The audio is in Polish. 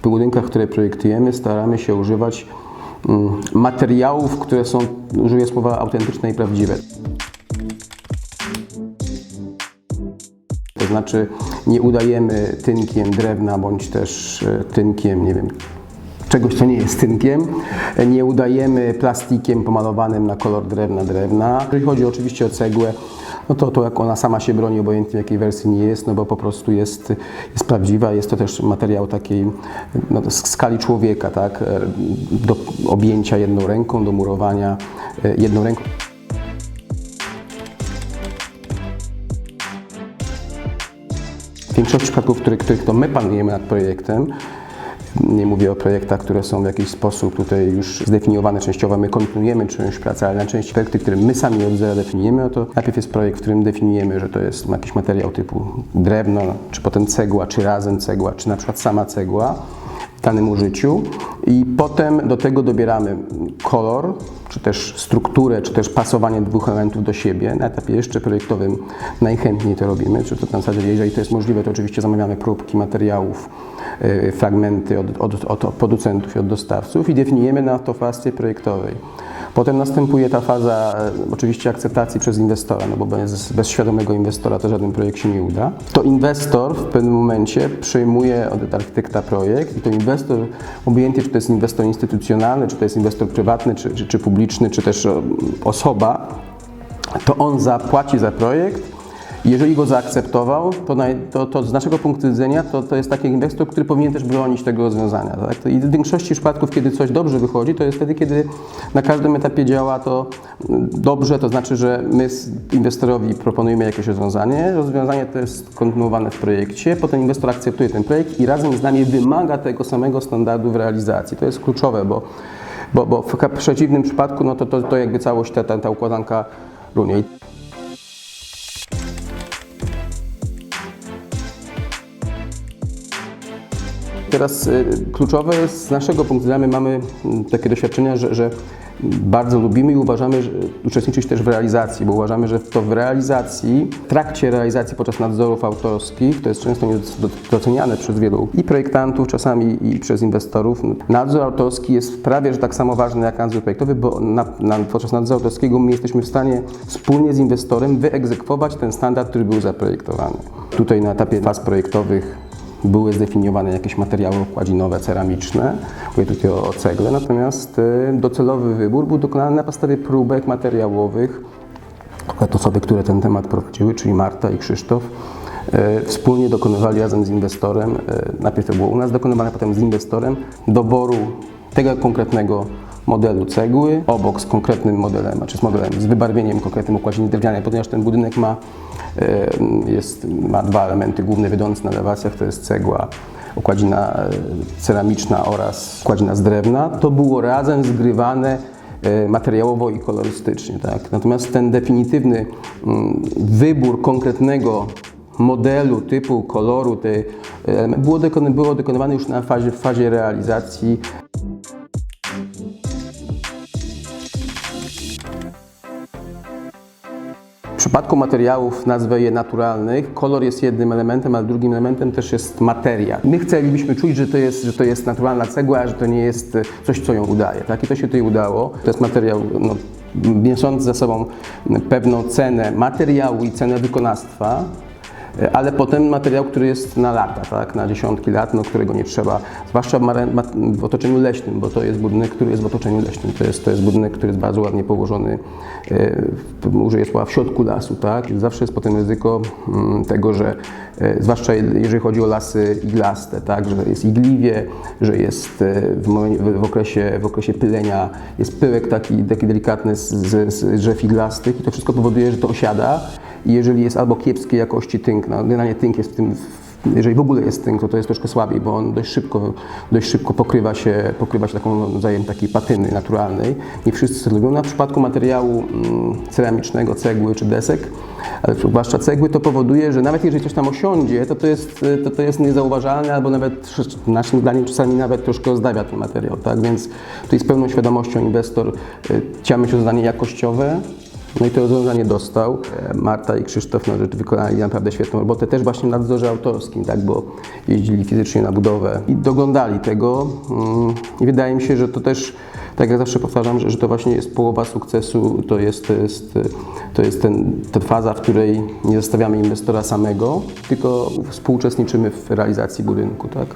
W budynkach, które projektujemy, staramy się używać mm, materiałów, które są, użyję słowa, autentyczne i prawdziwe. To znaczy nie udajemy tynkiem drewna bądź też e, tynkiem, nie wiem, czegoś, co nie jest tynkiem. Nie udajemy plastikiem pomalowanym na kolor drewna drewna. Jeżeli chodzi oczywiście o cegłę, no to, to jak ona sama się broni, obojętnie jakiej wersji nie jest, no bo po prostu jest, jest prawdziwa. Jest to też materiał takiej no, skali człowieka, tak? Do objęcia jedną ręką, do murowania e, jedną ręką. W większości przypadków, których, których to my panujemy nad projektem, nie mówię o projektach, które są w jakiś sposób tutaj już zdefiniowane częściowo, my kontynuujemy część pracy, ale na części projekty, które my sami od zera definiujemy, no to najpierw jest projekt, w którym definiujemy, że to jest jakiś materiał typu drewno, czy potem cegła, czy razem cegła, czy na przykład sama cegła w danym użyciu i potem do tego dobieramy kolor, czy też strukturę, czy też pasowanie dwóch elementów do siebie. Na etapie jeszcze projektowym najchętniej to robimy, czy to na zasadzie, jeżeli to jest możliwe, to oczywiście zamawiamy próbki materiałów, y, fragmenty od, od, od producentów i od dostawców i definiujemy na to fazie projektowej. Potem następuje ta faza e, oczywiście akceptacji przez inwestora, no bo bez, bez świadomego inwestora to żaden projekt się nie uda. To inwestor w pewnym momencie przejmuje od architekta projekt i to inwestor, obojętnie czy to jest inwestor instytucjonalny, czy to jest inwestor prywatny, czy, czy, czy publiczny, czy też osoba, to on zapłaci za projekt. Jeżeli go zaakceptował, to, to, to z naszego punktu widzenia to, to jest taki inwestor, który powinien też bronić tego rozwiązania. Tak? I w większości przypadków, kiedy coś dobrze wychodzi, to jest wtedy, kiedy na każdym etapie działa to mm, dobrze, to znaczy, że my inwestorowi proponujemy jakieś rozwiązanie, rozwiązanie to jest kontynuowane w projekcie, potem inwestor akceptuje ten projekt i razem z nami wymaga tego samego standardu w realizacji. To jest kluczowe, bo, bo, bo w przeciwnym przypadku no to, to, to jakby całość ta, ta, ta układanka runie. Teraz y, kluczowe z naszego punktu widzenia, my mamy mm, takie doświadczenia, że, że bardzo lubimy i uważamy, że uczestniczyć też w realizacji, bo uważamy, że to w realizacji, w trakcie realizacji podczas nadzorów autorskich, to jest często niedoceniane przez wielu i projektantów, czasami i przez inwestorów. Nadzór autorski jest prawie, że tak samo ważny jak nadzór projektowy, bo na, na, podczas nadzoru autorskiego my jesteśmy w stanie wspólnie z inwestorem wyegzekwować ten standard, który był zaprojektowany. Tutaj na etapie faz projektowych były zdefiniowane jakieś materiały okładzinowe, ceramiczne, mówię tutaj o, cegle, natomiast y, docelowy wybór był dokonany na podstawie próbek materiałowych. Akurat osoby, które ten temat prowadziły, czyli Marta i Krzysztof, y, wspólnie dokonywali razem z inwestorem, y, najpierw to było u nas dokonywane, potem z inwestorem, doboru tego konkretnego modelu cegły, obok z konkretnym modelem, znaczy z modelem, z wybarwieniem konkretnym okładziny drewnianej, ponieważ ten budynek ma, jest, ma dwa elementy główne wiodące na elewacjach, to jest cegła, okładzina e, ceramiczna oraz okładzina z drewna. To było razem zgrywane e, materiałowo i kolorystycznie. Tak? Natomiast ten definitywny mm, wybór konkretnego modelu, typu, koloru, tej, e, było, dokony, było dokonywane już na fazie, w fazie realizacji przypadku materiałów, nazwę je naturalnych, kolor jest jednym elementem, ale drugim elementem też jest materia. My chcielibyśmy czuć, że to jest, że to jest naturalna cegła, że to nie jest e, coś, co ją udaje. Tak? I to się tutaj udało. To jest materiał no, niosący za sobą pewną cenę materiału i cenę wykonawstwa, ale potem materiał, który jest na lata, tak? na dziesiątki lat, no, którego nie trzeba, zwłaszcza w, otoczeniu leśnym, bo to jest budynek, który jest w otoczeniu leśnym. To jest, to jest budynek, który jest bardzo ładnie położony, e, użyję słowa, w środku lasu. Tak? Zawsze jest potem ryzyko mm, tego, że e, zwłaszcza jeżeli chodzi o lasy iglaste, tak? że jest igliwie, że jest e, w, w, okresie, w okresie pylenia, jest pyłek taki, taki delikatny z, z, z drzew iglastych i to wszystko powoduje, że to osiada jeżeli jest albo kiepskiej jakości tynk, no generalnie tynk jest w tym, jeżeli w ogóle jest tynk, to to jest troszkę słabiej, bo on dość szybko, dość szybko pokrywa, się, pokrywa się taką rodzajem takiej patyny naturalnej. Nie wszyscy to lubią. Na przypadku materiału mm, ceramicznego, cegły czy desek, ale zwłaszcza cegły, to powoduje, że nawet jeżeli coś tam osiądzie, to to jest, to, to jest niezauważalne albo nawet naszym zdaniem czasami nawet troszkę ozdabia ten materiał. Tak? Więc tutaj z pełną świadomością inwestor y, chciał mieć rozwiązanie jakościowe, No i to rozwiązanie dostał. E, Marta i Krzysztof no, rzecz wykonali naprawdę świetną robotę, też właśnie w nadzorze autorskim, tak, bo jeździli fizycznie na budowę i doglądali tego. Mm, I wydaje mi się, że to też, tak jak zawsze powtarzam, że, że to właśnie jest połowa sukcesu, to jest, to jest, to jest ten, ta faza, w której nie zostawiamy inwestora samego, tylko współuczestniczymy w realizacji budynku. Tak.